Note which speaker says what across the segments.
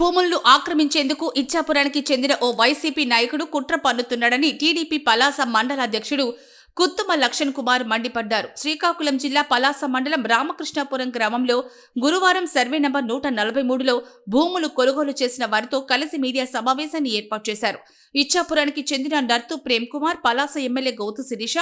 Speaker 1: భూములను ఆక్రమించేందుకు ఇచ్చాపురానికి చెందిన ఓ వైసీపీ నాయకుడు కుట్ర పన్నుతున్నాడని టీడీపీ పలాస మండల అధ్యక్షుడు కుత్తుమ లక్ష్మణ్ కుమార్ మండిపడ్డారు. శ్రీకాకుళం జిల్లా పలాస మండలం రామకృష్ణాపురం గ్రామంలో గురువారం సర్వే నంబర్ నూట నలభై మూడులో భూములు కొనుగోలు చేసిన వారితో కలిసి మీడియా సమావేశాన్ని ఏర్పాటు చేశారు. ఇచ్చాపురానికి చెందిన నర్తు ప్రేమ్ కుమార్ పలాస ఎమ్మెల్యే గౌతు శిరీష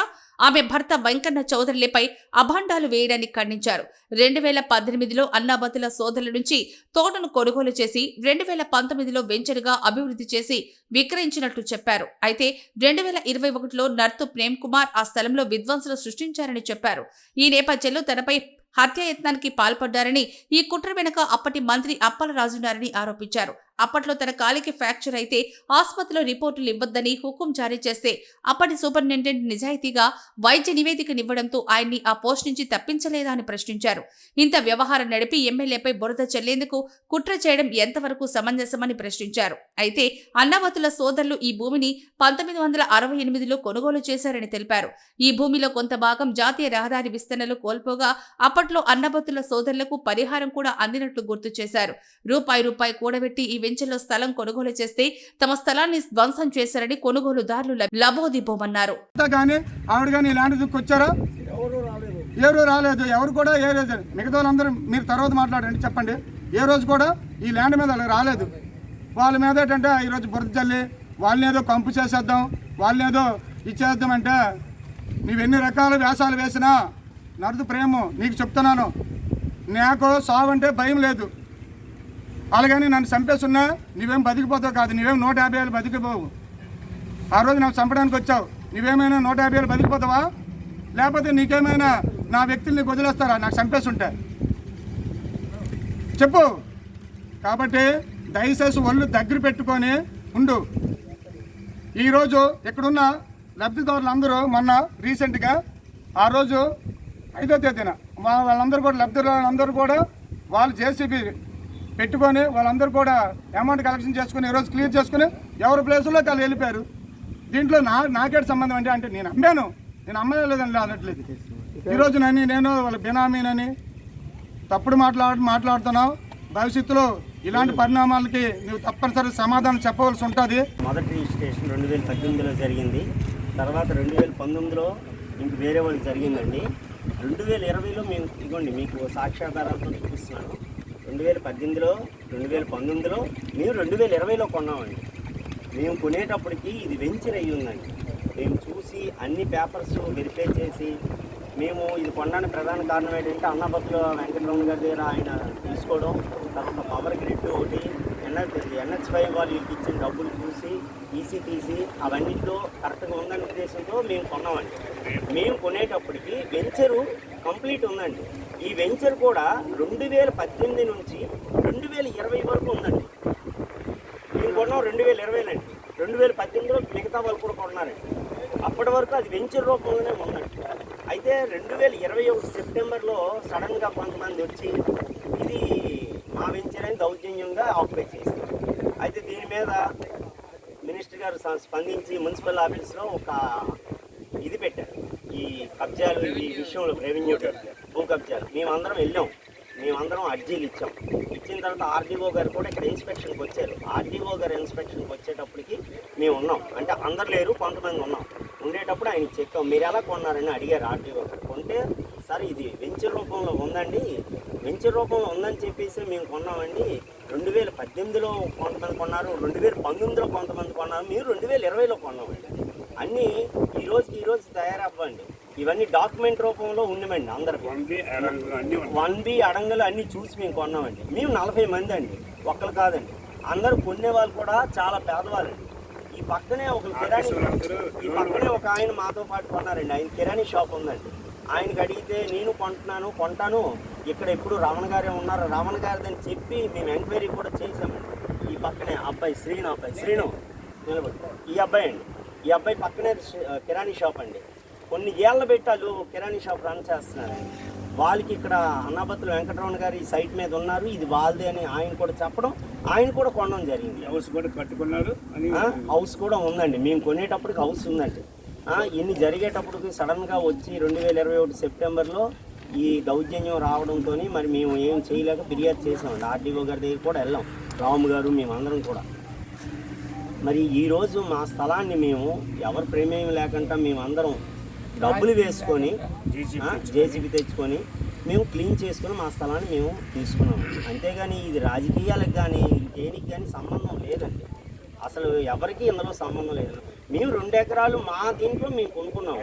Speaker 1: ఆమె భర్త వెంకన్న చౌదరిలపై అభాండాలు వేయడాన్ని ఖండించారు. రెండు వేల పద్దెనిమిదిలో అన్నాబతుల సోదరుల నుంచి తోటను కొనుగోలు చేసి రెండు వేల పంతొమ్మిదిలో వెంచర్గా అభివృద్ధి చేసి విక్రయించినట్లు చెప్పారు. అయితే రెండు వేల ఇరవై ఒకటిలో నర్తు ప్రేమ్ కుమార్ ఆ స్థలంలో విధ్వంసులు సృష్టించారని చెప్పారు. ఈ నేపథ్యంలో తనపై హత్యాయత్నానికి పాల్పడ్డారని ఈ కుట్ర వెనుక అప్పటి మంత్రి అప్పలరాజున్నారని ఆరోపించారు. అప్పట్లో తన కాలికి ఫ్రాక్చర్ అయితే ఆసుపత్రిలో రిపోర్టులు ఇవ్వద్దని హుకుం జారీ చేస్తే అప్పటి సూపరింటెండెంట్ నిజాయితీగా వైద్య నివేదికనివ్వడంతో ఆయన్ని ఆ పోస్ట్ నుంచి తప్పించలేదా అని ప్రశ్నించారు. ఇంత వ్యవహారం నడిపి ఎమ్మెల్యేపై బురద చెల్లేందుకు కుట్ర చేయడం ఎంతవరకు సమంజసమని ప్రశ్నించారు. అయితే అన్నవతుల సోదరులు ఈ భూమిని పంతొమ్మిది వందల అరవై ఎనిమిదిలో కొనుగోలు చేశారని తెలిపారు. ఈ భూమిలో కొంత భాగం జాతీయ రహదారి విస్తరణలో కోల్పోగా అప్పట్లో అన్నబతుల సోదరులకు పరిహారం కూడా అందినట్లు గుర్తు చేశారు. రూపాయి రూపాయి కూడబెట్టి ఈ వెంచర్లో స్థలం కొనుగోలు చేస్తే తమ స్థలాన్ని ధ్వంసం చేశారని కొనుగోలుదారులు లబోదిబోమన్నారు.
Speaker 2: అంతా కానీ ఆవిడ కానీ ల్యాండ్ దుక్కొచ్చారా? ఎవరు రాలేదు. ఎవరు కూడా ఏ రోజు మిగతా వాళ్ళందరూ మీరు తర్వాత మాట్లాడండి చెప్పండి. ఏ రోజు కూడా ఈ ల్యాండ్ మీద వాళ్ళకి రాలేదు. వాళ్ళ మీద ఏంటంటే ఈరోజు బురద చల్లి వాళ్ళని ఏదో కంపు చేసేద్దాం వాళ్ళని ఏదో ఇచ్చేద్దాం అంటే నువ్వు ఎన్ని రకాల వేషాలు వేసినా నరదు ప్రేమ నీకు చెప్తున్నాను. నాకు సావు అంటే భయం లేదు. అలాగని నన్ను చంపేస్తున్నా నువ్వేం బతికిపోతావు కాదు నువ్వేం నూట యాభై ఏళ్ళు బతికిపోవు. ఆ రోజు నాకు చంపడానికి వచ్చావు నువ్వేమైనా నూట యాభై ఏళ్ళు బతికిపోతావా? లేకపోతే నీకేమైనా నా వ్యక్తుల్ని వదిలేస్తారా? నాకు చంపేస్తుంటే. చెప్పు. కాబట్టి దయచేసి ఒళ్ళు దగ్గర పెట్టుకొని ఉండు. ఈరోజు ఇక్కడున్న లబ్ధిదారులు అందరూ మొన్న రీసెంట్గా ఆ రోజు ఐదో తేదీన మా వాళ్ళందరూ కూడా లబ్ధిదారులందరూ కూడా వాళ్ళు జేసీబీ పెట్టుకొని వాళ్ళందరూ కూడా అమౌంట్ కలెక్షన్ చేసుకుని ఈరోజు క్లియర్ చేసుకుని ఎవరి ప్లేసుల్లో వాళ్ళు వెళ్ళిపోయారు. దీంట్లో నా నాకేటి సంబంధం అంటే అంటే నేను అమ్మాను. నేను అమ్మలేదని అనట్లేదు. ఈరోజు నన్ను నేను వాళ్ళ బినామీనని తప్పుడు మాట్లాడు మాట్లాడుతున్నావు. భవిష్యత్తులో ఇలాంటి పరిణామాలకి నువ్వు తప్పనిసరి సమాధానం చెప్పవలసి ఉంటుంది.
Speaker 3: మొదటి రిజిస్ట్రేషన్ రెండు వేల పద్దెనిమిదిలో జరిగింది. తర్వాత రెండు వేల పంతొమ్మిదిలో ఇంక వేరే వాళ్ళకి జరిగిందండి. రెండు వేల ఇరవైలో మేము ఇదిగోండి మీకు సాక్ష్యాధారాలతో చూపిస్తున్నాను. రెండు వేల పద్దెనిమిదిలో రెండు వేల పంతొమ్మిదిలో మేము రెండు వేల ఇరవైలో కొన్నామండి. మేము కొనేటప్పటికి ఇది వెంచర్ అయ్యి ఉందండి మేము చూసి అన్ని పేపర్స్ వెరిఫై చేసి మేము ఇది కొనడానికి ప్రధాన కారణం ఏంటంటే అన్నపత్రుల వెంకటరమణ గారి దగ్గర ఆయన తీసుకోవడం తర్వాత పవర్ గ్రిడ్ ఒకటి ఎన్హెచ్ ఎన్హెచ్ ఫైవ్ వాళ్ళు ఇచ్చిన డబ్బులు చూసి ఈసీ తీసి అవన్నిట్లో కరెక్ట్గా ఉందనే ఉద్దేశంతో మేము కొన్నామండి. మేము కొనేటప్పటికి వెంచరు కంప్లీట్ ఉందండి. ఈ వెంచర్ కూడా రెండు వేల పద్దెనిమిది నుంచి రెండు వేల ఇరవై వరకు ఉందండి. మేము కొన్నాం రెండు వేల ఇరవైలండి రెండు వేల పద్దెనిమిదిలో మిగతా వాళ్ళు కూడా కొన్నారండి. అప్పటి వరకు అది వెంచర్ రూపంలోనే ఉందండి. అయితే రెండు వేల ఇరవై ఒకటి సెప్టెంబర్లో సడన్గా కొంతమంది వచ్చి ఇది మా వెంచర్ అని దౌర్జన్యంగా ఆక్యుపై చేసింది అయితే దీని మీద మినిస్టర్ గారు స్పందించి మున్సిపల్ ఆఫీస్లో ఒక ఇది పెట్టారు. ఈ కబ్జాలు ఈ విషయంలో రెవెన్యూ భూ కబ్జాలు. మేమందరం వెళ్ళాం. మేమందరం అర్జీలు ఇచ్చాం. ఇచ్చిన తర్వాత ఆర్డీఓ గారు కూడా ఇక్కడ ఇన్స్పెక్షన్కి వచ్చారు. ఆర్డీఓ గారు ఇన్స్పెక్షన్కి వచ్చేటప్పటికి మేము ఉన్నాం. అంటే అందరు లేరు కొంతమంది ఉన్నాం. ఉండేటప్పుడు ఆయన చెక్కాం మీరు ఎలా కొన్నారని అడిగారు ఆర్డీఓ గారు. కొంటే సార్ ఇది వెంచర్ రూపంలో ఉందండి. వెంచర్ రూపంలో ఉందని చెప్పేసి మేము కొన్నామండి. రెండు వేల పద్దెనిమిదిలో కొంతమంది కొన్నారు రెండు వేల పంతొమ్మిదిలో కొంతమంది కొన్నారు. మీరు రెండు వేల ఇరవైలో కొన్నామండి. అన్నీ ఈ రోజుకి ఈ రోజు తయారవ్వండి. ఇవన్నీ డాక్యుమెంట్ రూపంలో ఉండమండి అందరికి. వన్ బి అడంగలు అన్ని చూసి మేము కొన్నామండి. మేము నలభై మంది అండి. ఒక్కరు కాదండి. అందరూ కొనే వాళ్ళు కూడా చాలా పేదవాళ్ళండి. ఈ పక్కనే ఒక కిరాణీ ఈ పక్కనే ఒక ఆయన మాతో పాటు కొన్నారండి. ఆయన కిరాణీ షాప్ ఉందండి. ఆయనకి అడిగితే నేను కొంటున్నాను కొంటాను. ఇక్కడ ఎప్పుడు రమణ గారే ఉన్నారు. రమణ గారిదని చెప్పి మేము ఎంక్వైరీ కూడా చేసామండి ఈ పక్కనే అబ్బాయి శ్రీను అబ్బాయి శ్రీను. నిలబడి. ఈ అబ్బాయి అండి. ఈ అబ్బాయి పక్కనే కిరాణీ షాప్ అండి. కొన్ని ఏళ్ళ పెట్టాలు కిరాణీ షాప్ రన్ చేస్తున్నారండి వాళ్ళకి ఇక్కడ అన్నాబత్తుల వెంకటరమణ గారు ఈ సైట్ మీద ఉన్నారు. ఇది వాళ్ళదే అని ఆయన కూడా చెప్పడం ఆయన కూడా కొనడం జరిగింది.
Speaker 4: హౌస్ కూడా కట్టుకున్నారు
Speaker 3: హౌస్ కూడా ఉందండి. మేము కొనేటప్పటికి హౌస్ ఉందండి. ఇన్ని జరిగేటప్పటికి సడన్గా వచ్చి రెండు వేల ఇరవై ఒకటి సెప్టెంబర్లో ఈ దౌర్జన్యం రావడంతో మరి మేము ఏం చేయలేక ఫిర్యాదు చేసామండి. ఆర్డీఓ గారి దగ్గర కూడా వెళ్ళాం. రాము గారు మేమందరం కూడా. మరి ఈరోజు మా స్థలాన్ని మేము ఎవరి ప్రమేయం లేకుండా మేమందరం డబ్బులు వేసుకొని జేసీబీ తెచ్చుకొని. మేము క్లీన్ చేసుకొని మా స్థలాన్ని మేము తీసుకున్నాము అంతేగాని ఇది రాజకీయాలకు కానీ దేనికి కానీ సంబంధం లేదండి. అసలు ఎవరికి ఇందులో సంబంధం లేదు. మేము రెండు ఎకరాలు మా దీంట్లో మేము కొనుక్కున్నాము